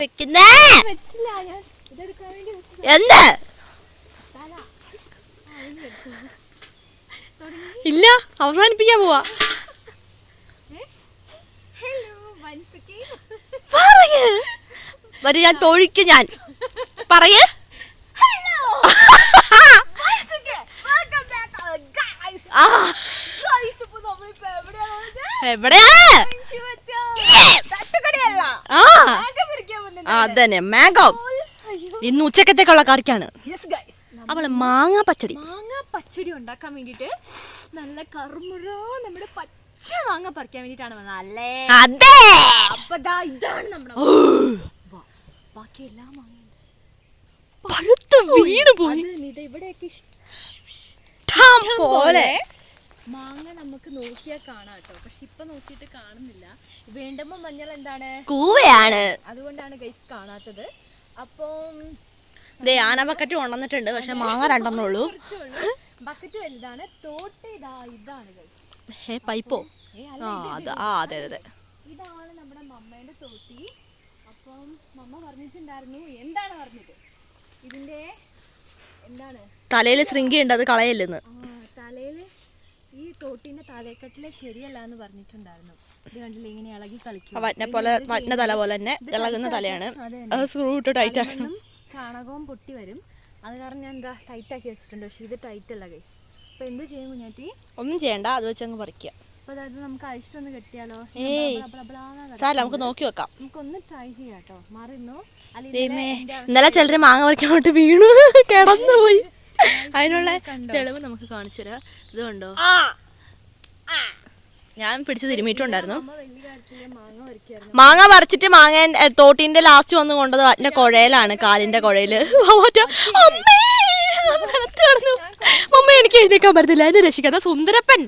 വെക്കുന്നേ. എന്ത്. ഇല്ല അവസാനിപ്പിക്കാൻ പോവാ. പറയ് മറ്റേ ഞാൻ തൊഴിക്ക് ഞാൻ പറയേ എവിടെയാ. ആ അതന്നെ മാംഗോ. ഇന്ന് ഉച്ചക്കത്തേക്കുള്ള കറിക്കാണ്. അവൾ മാങ്ങ പച്ചടി. മാങ്ങ പച്ചടി ഉണ്ടാക്കാൻ വേണ്ടിട്ട് നല്ല കറുമുറോ നമ്മുടെ പച്ച മാങ്ങ പറിക്കാൻ വേണ്ടിട്ടാണ് വന്നത്. അല്ലേ? അതെ. അപ്പൊ ഇതാണ് നമ്മുടെ. ബാക്കി എല്ലാ മാങ്ങ പഴുത്ത് വീണ് പോയി. ഇവിടെയൊക്കെ പോലെ മാങ്ങ നമുക്ക് നോക്കിയാൽ കാണാം കേട്ടോ. പക്ഷെ ഇപ്പൊ നോക്കിയിട്ട് കാണുന്നില്ല. വേണ്ടുമ്പോ മഞ്ഞൾ എന്താണ്? കൂവയാണ്. അതുകൊണ്ടാണ് ഗൈസ് കാണാത്തത്. അപ്പം ആന ബക്കറ്റ് കൊണ്ടുവന്നിട്ടുണ്ട്. പക്ഷെ മാങ്ങ രണ്ടെണ്ണേ ഉള്ളൂ. ബക്കറ്റ് വലുതാണ്. തോട്ട് ഇതാ ഇതാണ് ഗൈസ് പൈപ്പോ? ആ അത് അതെ അതെ ഇതാണ് നമ്മുടെ മമ്മേന്റെ തോട്ടി. അപ്പം മമ്മ പറഞ്ഞിട്ടുണ്ടായിരുന്നു. എന്താണ് പറഞ്ഞത്? ഇതിന്റെ എന്താണ്? തലയിൽ ശൃംഗി ഉണ്ട് അത് കളയല്ലെന്ന്. തോട്ടിന്റെ തലക്കെട്ടിൽ ശരിയല്ല എന്ന് പറഞ്ഞിട്ടുണ്ടായിരുന്നു. ഇത് കണ്ടില്ല ഇങ്ങനെ ഇളകി കളിക്കും വറ്റനെ പോലെ വറ്റ തല പോലെ തന്നെ ഇളകുന്ന തലയാണ്. അത് സ്ക്രൂ ഇട്ട് ടൈറ്റ് ആക്കണം. ചാണകവും പൊട്ടി വരും. അത് കാരണം ഞാൻ എന്താ ടൈറ്റ് ആക്കി വെച്ചിട്ടുണ്ട്. പക്ഷെ ഇത് ടൈറ്റ് അല്ല ഗൈസ് അപ്പൊ എന്ത് ചെയ്യും കുഞ്ഞാറ്റി ഒന്നും ചെയ്യണ്ട അത് വെച്ച് അങ്ങ് പറിക്കുക അപ്പൊ അതായത് നമുക്ക് അഴിച്ചിട്ടൊന്ന് കെട്ടിയാലോ? സാറല്ല. നമുക്ക് നോക്കി വെക്കാം. നമുക്കൊന്ന് ട്രൈ ചെയ്യാം കേട്ടോ മാറിന്നോ ഇന്നലെ ചിലര് മാങ്ങ പറിക്കാൻ വേണ്ടി വീണു കിടന്നു പോയി അതിനുള്ള തെളിവ് നമുക്ക് കാണിച്ചു തരാം. ഇത് കണ്ടോ? ഞാൻ പിടിച്ച് തിരുമിയിട്ടുണ്ടായിരുന്നു. മാങ്ങ പറിച്ചിട്ട് മാങ്ങ തോട്ടിന്റെ ലാസ്റ്റ് വന്ന് കൊണ്ടത് അതിന്റെ കുഴയിലാണ് കാലിന്റെ കുഴയിൽ. അമ്മേ! എനിക്ക് എഴുന്നേക്കാൻ പറ്റത്തില്ല. എന്നെ രക്ഷിക്കാത്ത സുന്ദരപ്പൻ.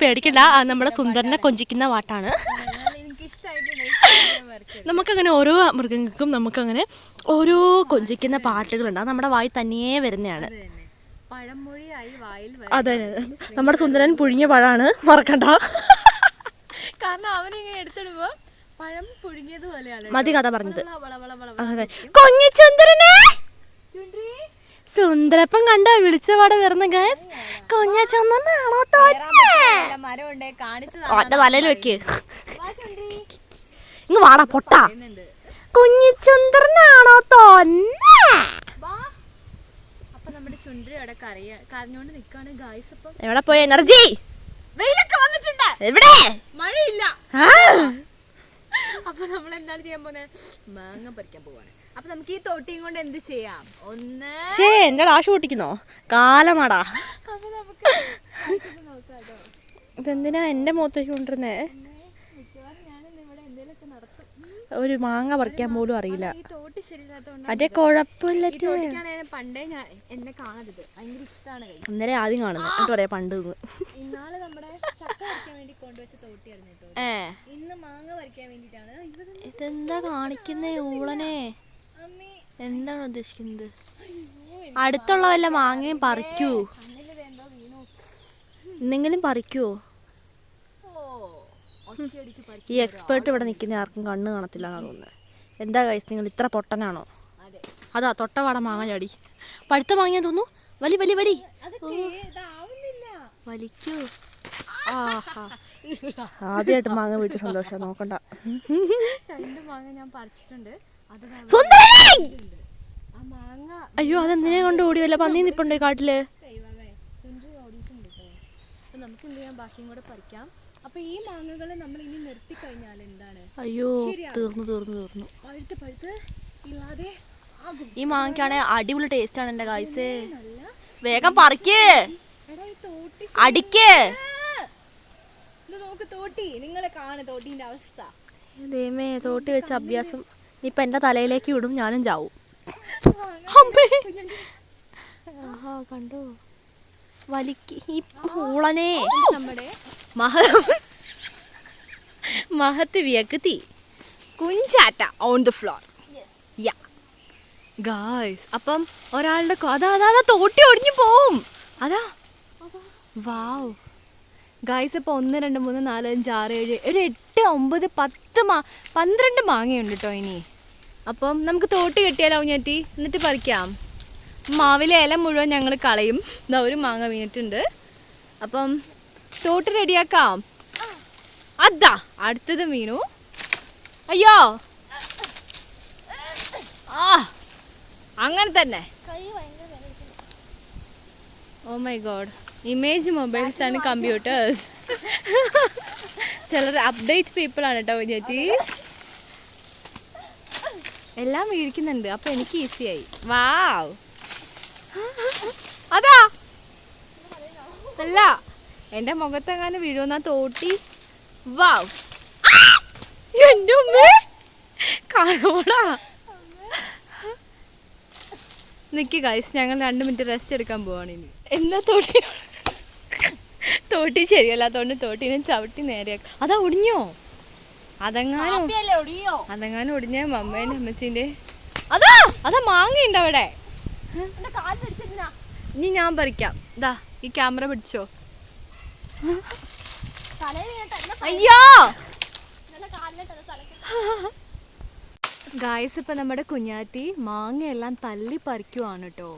പേടിക്കണ്ട. നമ്മളെ സുന്ദരനെ കൊഞ്ചിക്കുന്ന പാട്ടാണ് എനിക്ക് ഇഷ്ടമായിട്ടുണ്ട് വരയ്ക്കാൻ നമുക്കങ്ങനെ ഓരോ മൃഗങ്ങൾക്കും നമുക്കങ്ങനെ ഓരോ കൊഞ്ചിക്കുന്ന പാട്ടുകളുണ്ട്. അത് നമ്മുടെ വായി തനിയേ വരുന്നതാണ്. അത്. നമ്മുടെ സുന്ദരൻ പുഴുങ്ങിയ പഴമാണ്. മറക്കണ്ട. കാരണം അവനിങ്ങനെ എടുത്തിടുമ്പോ പഴം പുഴുങ്ങിയത് പോലെയാണ് മതി കഥ പറഞ്ഞത്. അതെ. കൊഞ്ഞിച്ചുന്ദരനെ ചുണ്ടി. സുന്ദരപ്പൻ കണ്ട? വിളിച്ച പാടെ വരുന്ന ഗായസ് കയറാൻ പറ്റുന്നില്ല, മരം ഉണ്ടേ തലയിൽ വെക്ക്. ഇങ്ങ് വാടാ പൊട്ട. കുഞ്ഞു ചുന്ദ്രനാണോ തോന്നെ? അപ്പൊ നമ്മുടെ ചുണ്ടി അവിടെ കരയ കരഞ്ഞോണ്ട് നിക്കാണ് ഗായ്സ് അപ്പം. എവിടെ പോയ എനർജി? വെയിലൊക്കെ വന്നിട്ടുണ്ട്. എവിടെ? മഴയില്ല. അപ്പൊ നമ്മൾ എന്താണ് ചെയ്യാൻ പോകുന്നത് മാങ്ങ പറിക്കാൻ പോവാണ്. അപ്പൊ നമുക്ക് ഈ തോട്ടിയും കൊണ്ട് എന്ത് ചെയ്യാം? ഒന്ന് ഷേ എന്റെ ഡാഷ് പൊട്ടിക്കുന്നോ? കാലമാടാ. അപ്പൊ നമുക്ക് നോക്കാം ഇതെന്തിനാ എന്റെ മുഖത്തേക്ക് കൊണ്ടിരുന്നേ ഒരു മാങ്ങ പറിക്കാൻ പോലും അറിയില്ല. അതെ കുഴപ്പമില്ല പണ്ടേ ഞാൻ എന്നെ കാണരുത്. ഭയങ്കര ഇഷ്ടമാണ് കൈ അന്നേരം ആദ്യം കാണുന്നത്. എന്താ പറയാ പണ്ട് ഇന്നാൾ നമ്മുടെ ചക്ക പറിക്കാൻ വേണ്ടി കൊണ്ടുവച്ച തോട്ടിയായിരുന്നു കേട്ടോ ഏ. ഇന്ന് മാങ്ങ പറിക്കാൻ വേണ്ടിട്ടാണ് ഇതെന്താ കാണിക്കുന്നേ ഊളനെ? എന്താണ് ഉദ്ദേശിക്കുന്നത്? അടുത്തുള്ള വല്ല മാങ്ങയും പറിക്കൂ. എന്തെങ്കിലും പറിക്കുവോ ഈ എക്സ്പേർട്ട് ഇവിടെ നിൽക്കുന്ന ആർക്കും കണ്ണ് കാണത്തില്ല എന്നാണ് തോന്നുന്നത് എന്താ കൈസ് നിങ്ങൾ ഇത്ര പൊട്ടനാണോ? അതെ. തൊട്ടവാട മാങ്ങ ചാടി പഴുത്ത മാങ്ങ തോന്നുന്നു. വലി വലി വലി. വലിക്കൂ. ആഹാ. ആദ്യമായിട്ട് മാങ്ങ വീട്ടിൽ സന്തോഷം നോക്കണ്ട. രണ്ട് മാങ്ങ ഞാൻ പറിച്ചിട്ടുണ്ട്. അയ്യോ അതെന്തിനെ കൊണ്ട് ഓടി വല്ല പന്നി നിപ്പുണ്ട് കാട്ടിൽ? നമുക്ക് എന്ത് ചെയ്യാം? ബാക്കിയും കൂടെ പറിക്കാം. അപ്പൊ ഈ മാങ്ങകൾ നമ്മൾ ഇനി നിർത്തി കഴിഞ്ഞാൽ എന്താണ്? അയ്യോ തീർന്നു തീർന്നു തീർന്നു. പഴുത്ത് പഴുത്ത് ഇല്ലാതെ ഈ മാങ്ങയ്ക്കാണെ അടിപൊളി ടേസ്റ്റ് ആണ് എന്റെ കായ്സ് വേഗം പറിക്കേ. അടിക്കേ! നോക്ക് തോട്ടി. നിങ്ങളെ കാണ തോട്ടീന്റെ അവസ്ഥ. ദൈവമേ തോട്ടി വെച്ച അഭ്യാസം ഇപ്പൊ എന്റെ തലയിലേക്ക് വിടും ഞാനും ചാവും. കണ്ടോ? വലിക്ക്. ഈ പൂളനെ. നമ്മുടെ മഹ മഹത്ത് വ്യക്തി. കുഞ്ചാറ്റ on the floor yeah guys അപ്പം ഒരാളുടെ അതാ അതാ അതാ തോട്ടി ഒടിഞ്ഞു പോവും. അതാ. അതാ. വാവ് ഗായ്സ് ഇപ്പോൾ ഒന്ന് രണ്ട് മൂന്ന് നാല് അഞ്ച് ആറ് ഏഴ് ഒരു എട്ട് ഒമ്പത് പത്ത് മാ പന്ത്രണ്ട് മാങ്ങയുണ്ട് കേട്ടോ ഇനി. അപ്പം നമുക്ക് തോട്ടി കെട്ടിയാലോ ഞാറ്റി എന്നിട്ട് പറിക്കാം. മാവിലെ ഇല മുഴുവൻ ഞങ്ങൾ കളയും. ഇതാ ഒരു മാങ്ങ വീണിട്ടുണ്ട്. അപ്പം തോട്ട് റെഡിയാക്കാം. അതാ അടുത്തത് മീനു. അയ്യോ. ആ അങ്ങനെ തന്നെ. ഓ my god image mobiles and computers ചിലർ അപ്ഡേറ്റ് പീപ്പിൾ ആണ് കേട്ടോ ചേച്ചി എല്ലാം വീഴിക്കുന്നുണ്ട് അപ്പൊ എനിക്ക് ഈസിയായി വാവ് അതാ. അല്ല. എന്റെ മുഖത്തെങ്ങാനും വീഴുന്ന തോട്ടി. വാവ് എന്റെ ഉമ്മ. കാണോടാ ഗൈസ് ഞങ്ങൾ രണ്ട് മിനിറ്റ് റെസ്റ്റ് എടുക്കാൻ പോവാണ് ഇനി. എല്ലാ തോട്ടി? തോട്ടി ശരിയല്ലാത്തോണ്ട് തോട്ടിനെ ചവിട്ടി നേരെയാക്കും. അതാ ഒടിഞ്ഞോ? അതെങ്ങാനും അതെങ്ങാനും ഒടിഞ്ഞ മമ്മേന്റെ അമ്മച്ചിന്റെ. അതാ! അതാ മാങ്ങയുണ്ട് അവിടെ ഇനി ഞാൻ പറിക്കാം. ഇതാ ഈ ക്യാമറ പിടിച്ചോ. അയ്യോ! ഗായ്സ് ഇപ്പം നമ്മുടെ കുഞ്ഞാറ്റി മാങ്ങയെല്ലാം തല്ലി പറിക്കുവാണ് കേട്ടോ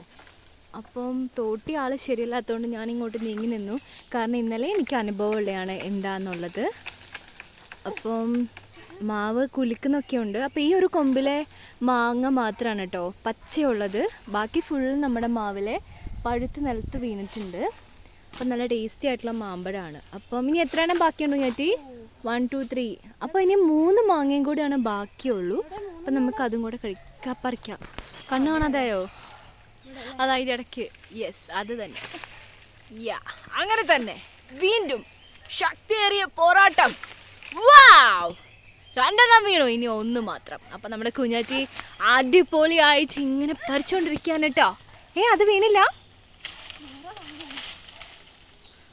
അപ്പം തോട്ടി ആൾ ശരിയല്ലാത്തതുകൊണ്ട് ഞാൻ ഇങ്ങോട്ട് നീങ്ങി നിന്നു. കാരണം ഇന്നലെ എനിക്ക് അനുഭവമുള്ളതാണ് എന്താന്നുള്ളത്. അപ്പം മാവ് കുലിക്കുന്നൊക്കെ ഉണ്ട്. അപ്പോൾ ഈ ഒരു കൊമ്പിലെ മാങ്ങ മാത്രമാണ് കേട്ടോ പച്ചയുള്ളത്. ബാക്കി ഫുൾ നമ്മുടെ മാവിലെ പഴുത്ത് നിലത്ത് വീണിട്ടുണ്ട്. അപ്പം നല്ല ടേസ്റ്റി ആയിട്ടുള്ള മാമ്പഴമാണ് അപ്പം ഇനി എത്ര എണ്ണം ബാക്കിയുണ്ടോ ഞാറ്റി വൺ ടു ത്രീ അപ്പോൾ ഇനി മൂന്ന് മാങ്ങയും കൂടിയാണ് ബാക്കിയുള്ളൂ. അപ്പം നമുക്ക് അതും കൂടെ കഴിക്കാം പറിക്കാം. കണ്ണു കാണാതായോ അതായത് ഇടയ്ക്ക്. യെസ് അത് തന്നെ. യാ അങ്ങനെ തന്നെ. വീണ്ടും ശക്തിയേറിയ പോരാട്ടം. വാവ് രണ്ടെണ്ണം വീണു ഇനി ഒന്ന് മാത്രം. അപ്പം നമ്മുടെ കുഞ്ഞാറ്റി അടിപൊളിയായിട്ട് ഇങ്ങനെ പറിച്ചുകൊണ്ടിരിക്കുകയാണ് കേട്ടോ. ഏ അത് വീണില്ല?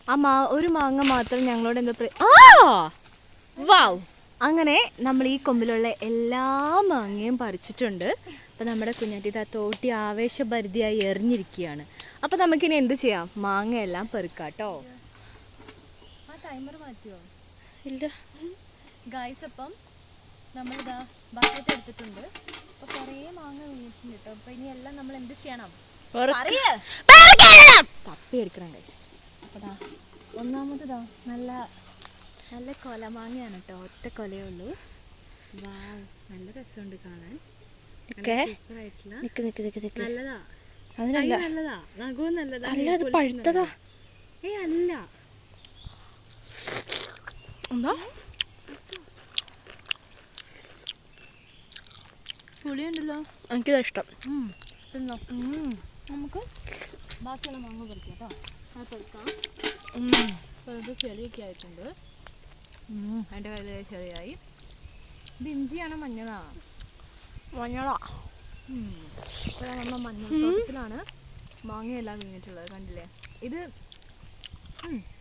ആ മാ ഒരു മാങ്ങ മാത്രം ഞങ്ങളോട് എന്താ ആ! വാവ് അങ്ങനെ നമ്മൾ ഈ കൊമ്പിലുള്ള എല്ലാ മാങ്ങയും പറിച്ചിട്ടുണ്ട്. അപ്പോൾ നമ്മുടെ കുഞ്ഞാറ്റി ഇതാ തോട്ടി ആവേശഭരിതിയായി എറിഞ്ഞിരിക്കുകയാണ്. അപ്പോൾ നമുക്കിനി എന്ത് ചെയ്യാം? മാങ്ങയെല്ലാം പെറുക്കാട്ടോ. ടൈമർ മാറ്റിയോ? ഇല്ല. ഗായ്സ് അപ്പം നമ്മളിതാ ബക്കറ്റ് എടുത്തിട്ടുണ്ട്. അപ്പോൾ കുറേ മാങ്ങ വീണിട്ടുണ്ട് കേട്ടോ. അപ്പോൾ ഇനി എല്ലാം നമ്മൾ എന്ത് ചെയ്യണം. തപ്പി എടുക്കണം ഗൈസ് അപ്പോൾ ദാ ഒന്നാമതാ നല്ല നല്ല കൊല മാങ്ങയാണ് കേട്ടോ ഒറ്റ കൊലയേ ഉള്ളൂ. വാ നല്ല രസമുണ്ട് കാണാൻ. നല്ലതാ. നല്ലതാ. നഖവും നല്ലതാ. പഴുത്തതാ. ഏ അല്ല. എന്താ? പുളിയുണ്ടല്ലോ. എനിക്കിതാ ഇഷ്ടം. നമുക്ക് ബാക്കിയുള്ള മാങ്ങ പറിക്കാം കേട്ടോ അത് ചെളിയൊക്കെ ആയിട്ടുണ്ട്. എന്റെ കയ്യിൽ ചെളിയായി. ഇത് ഇഞ്ചിയാണോ മഞ്ഞളാണോ മഞ്ഞളാ ഇപ്പോൾ നമ്മൾ മഞ്ഞൾത്തോട്ടത്തിലാണ് മാങ്ങയെല്ലാം വീണിട്ടുള്ളത്. കണ്ടില്ലേ? ഇത്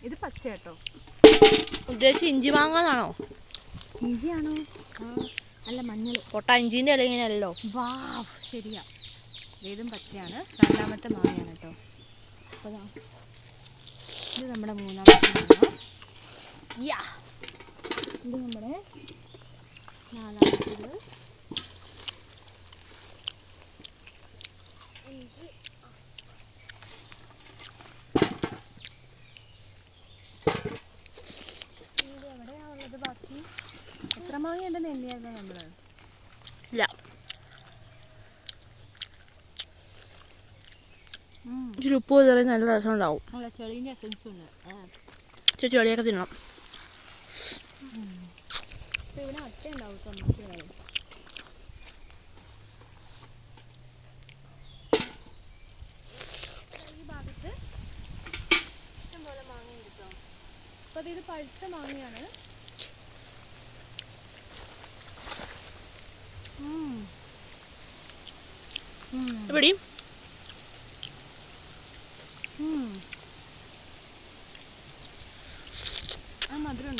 ഇത് പച്ച കേട്ടോ. ഉദ്ദേശിച്ച് ഇഞ്ചി മാങ്ങാന്നാണോ? ഇഞ്ചിയാണോ? അല്ല മഞ്ഞൾ. പൊട്ട ഇഞ്ചിന്റെ ഇല ഇങ്ങനെയല്ലോ വാവ് ശരിയാ. ഇതും പച്ചയാണ്. രണ്ടാമത്തെ മാങ്ങയാണ് കേട്ടോ. അപ്പോൾ ഇത് നമ്മുടെ മൂന്നാമത്തെ യാ ഇത് നമ്മുടെ നാലാമത്തേത്. എത്ര മാങ്ങ ഉണ്ടെന്ന് എണ്ണിയായിരുന്നു നമ്മൾ ഇല്ല ഇതിൽ ഉപ്പ് കയറി നല്ല രസം ഉണ്ടാവും ഇച്ചിരി ചെളിയൊക്കെ തിന്നണം അപ്പോൾ ഇവിടെ അട്ട ഉണ്ടാവും തൊണ്ണൂറ്റി ഈ ഭാഗത്ത് ഇഷ്ടംപോലെ മാങ്ങ കിട്ടോ അപ്പോൾ അത് ഇത് പഴുത്ത മാങ്ങയാണ് ഉം. ഇവിടെ ഉം. ആ മധുരം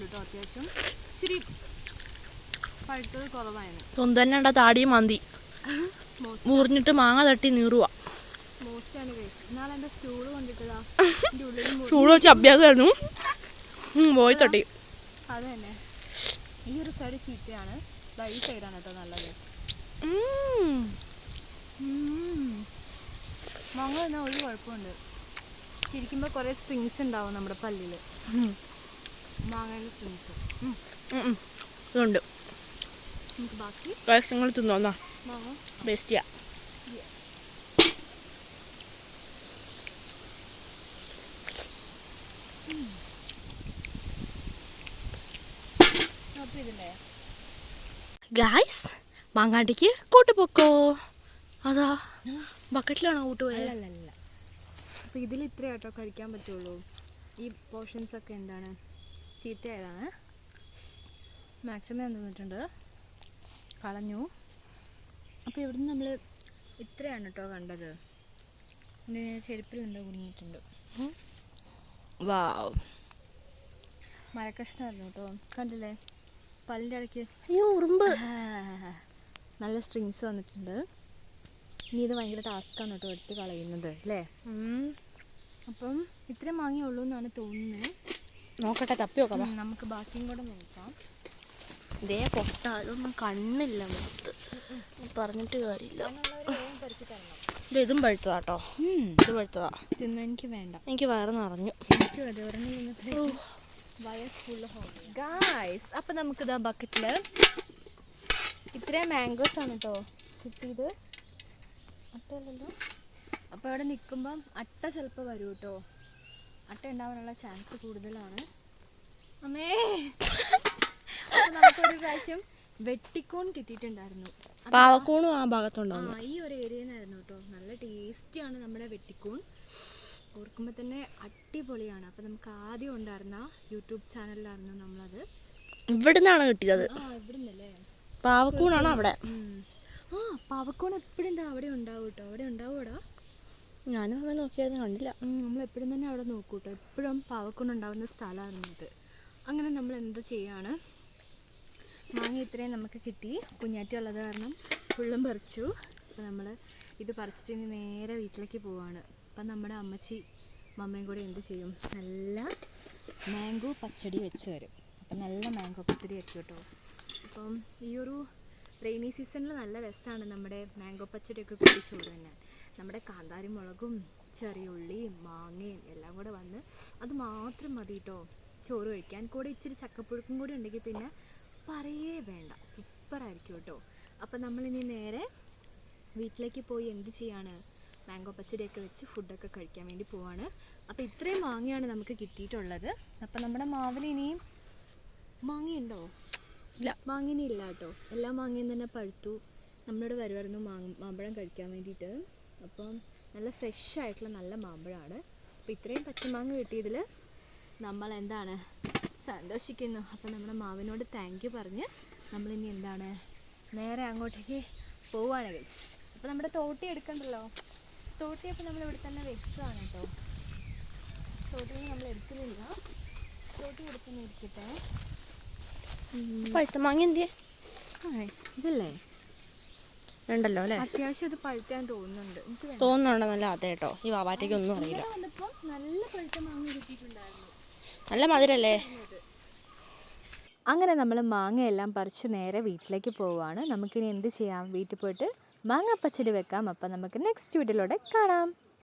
അത്യാവശ്യം ഇച്ചിരി പഴുത്തത് കുറവായിരുന്നു. സ്വന്തം താടിയും മന്തി. മുറിഞ്ഞിട്ട് മാങ്ങ തട്ടി നീറുവാ. സ്റ്റൂൾ വെച്ച് അഭ്യാസമായിരുന്നു പോയി തട്ടി. അത് തന്നെ ഈ ഒരു സൈഡ് ചീത്തയാണ്. ദാ ഈ സൈഡാണ് കേട്ടോ നല്ലത്. മാങ്ങ തന്നെ ഒരു കുഴപ്പമുണ്ട് ചിരിക്കുമ്പോൾ കുറേ സ്ട്രിങ്സ് ഉണ്ടാവും നമ്മുടെ പല്ലിൽ ഉം. മാങ്ങയുടെ സ്ട്രിങ്സ്. ഇതുണ്ട്. ബാക്കി നിങ്ങൾ തിന്നോന്നാ? ബെസ്റ്റിയാ ഗായ്സ് മാങ്ങാട്ടിക്ക് കൂട്ടുപൊക്കോ അതാ. ബക്കറ്റിലാണോ കൂട്ടുപോയത് അല്ലല്ല അപ്പോൾ ഇതിൽ ഇത്രയാട്ടോ കഴിക്കാൻ പറ്റുള്ളൂ. ഈ പോർഷൻസ് ഒക്കെ എന്താണ്? ചീത്തയായതാണ്. മാക്സിമം ഞാൻ തന്നിട്ടുണ്ട്. കളഞ്ഞു. അപ്പോൾ ഇവിടുന്ന് നമ്മൾ ഇത്രയാണ് കേട്ടോ കണ്ടത്. പിന്നെ ചെരുപ്പിൽ എന്തോ കുടുങ്ങിയിട്ടുണ്ട്. വാവ്. മരക്കഷ്ണമായിരുന്നു കേട്ടോ കണ്ടില്ലേ? പല്ലിന്റെ ഇടയ്ക്ക്. അയ്യോ ഉറുമ്പ്. നല്ല സ്ട്രിങ്സ് വന്നിട്ടുണ്ട്. ഇനി ഇത് ഭയങ്കര ടാസ്ക്കാണ് കേട്ടോ എടുത്ത് കളയുന്നത് അല്ലേ? അപ്പം ഇത്രയും വാങ്ങിയുള്ളൂ എന്നാണ് തോന്നുന്നത്. നോക്കട്ടെ തപ്പി നോക്കാം നമുക്ക് ബാക്കിയും കൂടെ നോക്കാം. ഇതേ പൊട്ട അതൊന്നും കണ്ണില്ല മുഖത്ത്. പറഞ്ഞിട്ട് കാര്യമില്ല. ഇത് ഇതും പഴുത്തതാ കേട്ടോ ഇത് പഴുത്തതാ. തിന്നു എനിക്ക് വേണ്ട. എനിക്ക് വയറ് നിറഞ്ഞു. ഗായ്സ് അപ്പം നമുക്കിതാ ബക്കറ്റിൽ ഇത്രയും മാംഗോസ് ആണ് കേട്ടോ കിട്ടിയത്. അട്ടയല്ലല്ലോ അപ്പോൾ അവിടെ നിൽക്കുമ്പം അട്ട ചിലപ്പോൾ വരും കേട്ടോ അട്ട ഉണ്ടാവാനുള്ള ചാൻസ് കൂടുതലാണ്. അമ്മേ. നമുക്കൊരു പ്രാവശ്യം വെട്ടിക്കോൺ കിട്ടിയിട്ടുണ്ടായിരുന്നു. പാവക്കൂണും ആ ഭാഗത്തുണ്ടാവും. ആ ഈ ഒരു ഏരിയ നിന്നായിരുന്നു കേട്ടോ നല്ല ടേസ്റ്റിയാണ് നമ്മുടെ വെട്ടിക്കൂൺ. ഓർക്കുമ്പോൾ തന്നെ അടിപൊളിയാണ്. അപ്പോൾ നമുക്ക് ആദ്യം ഉണ്ടായിരുന്ന യൂട്യൂബ് ചാനലിലായിരുന്നു നമ്മളത്. ഇവിടുന്നാണ് കിട്ടിയത്. ആ ഇവിടെ നിന്നല്ലേ പാവക്കൂണാണ് അവിടെ. ആ പാവക്കൂൺ എപ്പോഴും അവിടെ ഉണ്ടാവും കേട്ടോ അവിടെ ഉണ്ടാവൂടാ? ഞാനും അമ്മ നോക്കിയായിരുന്നു കണ്ടില്ല. നമ്മൾ എപ്പോഴും തന്നെ അവിടെ നോക്കൂ എപ്പോഴും പാവക്കൊണ്ടുണ്ടാവുന്ന സ്ഥലമായിരുന്നു ഇത്. അങ്ങനെ നമ്മൾ എന്ത് ചെയ്യാണ്? മാങ്ങ ഇത്രയും നമുക്ക് കിട്ടി. കുഞ്ഞാറ്റി ഉള്ളത് കാരണം ഫുള്ളും പറിച്ചു. അപ്പോൾ നമ്മൾ ഇത് പറിച്ചിട്ട് ഇനി നേരെ വീട്ടിലേക്ക് പോവാണ്. അപ്പം നമ്മുടെ അമ്മച്ചി മമ്മയും കൂടെ എന്ത് ചെയ്യും? നല്ല മാംഗോ പച്ചടി വെച്ച് തരും. അപ്പം നല്ല മാംഗോ പച്ചടി വെക്കും കേട്ടോ. അപ്പം ഈ ഒരു റെയിനി സീസണിൽ നല്ല രസമാണ് നമ്മുടെ മാംഗോ പച്ചടിയൊക്കെ കൂടി ചോറ് തന്നെ. നമ്മുടെ കാന്താരി മുളകും ചെറിയ ഉള്ളിയും മാങ്ങയും എല്ലാം കൂടെ വന്ന് അത് മാത്രം മതി കേട്ടോ ചോറ് കഴിക്കാൻ കൂടെ ഇച്ചിരി ചക്കപ്പുഴുക്കും കൂടി ഉണ്ടെങ്കിൽ പിന്നെ പറയേ വേണ്ട. സൂപ്പറായിരിക്കും കേട്ടോ. അപ്പം നമ്മളിനി നേരെ വീട്ടിലേക്ക് പോയി എന്ത് ചെയ്യാണ്? മാംഗോ പച്ചടിയൊക്കെ വെച്ച് ഫുഡൊക്കെ കഴിക്കാൻ വേണ്ടി പോവാണ്. അപ്പോൾ ഇത്രയും മാങ്ങയാണ് നമുക്ക് കിട്ടിയിട്ടുള്ളത്. അപ്പം നമ്മുടെ മാവിൽ ഇനിയും മാങ്ങയുണ്ടോ? ഇല്ല. മാങ്ങനെ ഇല്ല കേട്ടോ. എല്ലാ മാങ്ങയും തന്നെ പഴുത്തു. നമ്മളിവിടെ വരുമായിരുന്നു മാങ്ങ മാമ്പഴം കഴിക്കാൻ വേണ്ടിയിട്ട്. അപ്പം നല്ല ഫ്രഷ് ആയിട്ടുള്ള നല്ല മാമ്പഴമാണ് അപ്പോൾ ഇത്രയും പച്ചമാങ്ങ കിട്ടിയതിൽ നമ്മൾ എന്താണ് സന്തോഷിക്കുന്നു. അപ്പോൾ നമ്മുടെ മാവിനോട് താങ്ക് യു പറഞ്ഞ് നമ്മളിനി എന്താണ് നേരെ അങ്ങോട്ടേക്ക് പോവുകയാണ് ഗൈസ് അപ്പോൾ നമ്മുടെ തോട്ടി എടുക്കണ്ടല്ലോ. തോട്ടി അപ്പോൾ നമ്മൾ ഇവിടെ തന്നെ വെച്ചതാണ് കേട്ടോ. തോട്ടിയിൽ നമ്മൾ എടുക്കുന്നില്ല. തോട്ടി എടുക്കുന്ന ഇരിക്കട്ടെ. പഴുത്ത മാങ്ങ എന്തിയെ ആ, ഇതല്ലേ? ഉണ്ടല്ലോ അല്ലേ? അത്യാവശ്യം ഇത് പഴുത്താൻ തോന്നുന്നുണ്ട്. തോന്നുന്നുണ്ടോ നല്ല അതെ കേട്ടോ ഈ വാവാറ്റയ്ക്ക് ഒന്നും അറിയില്ല. നല്ല പഴുത്ത മാങ്ങ കിട്ടിയിട്ടുണ്ടായിരുന്നു. നല്ല മധുരല്ലേ? അങ്ങനെ നമ്മൾ മാങ്ങയെല്ലാം പറിച്ച് നേരെ വീട്ടിലേക്ക് പോവുകയാണ്. നമുക്കിനി എന്ത് ചെയ്യാം? വീട്ടിൽ പോയിട്ട് മാങ്ങ പച്ചടി വെക്കാം. അപ്പം നമുക്ക് നെക്സ്റ്റ് വീട്ടിലൂടെ കാണാം.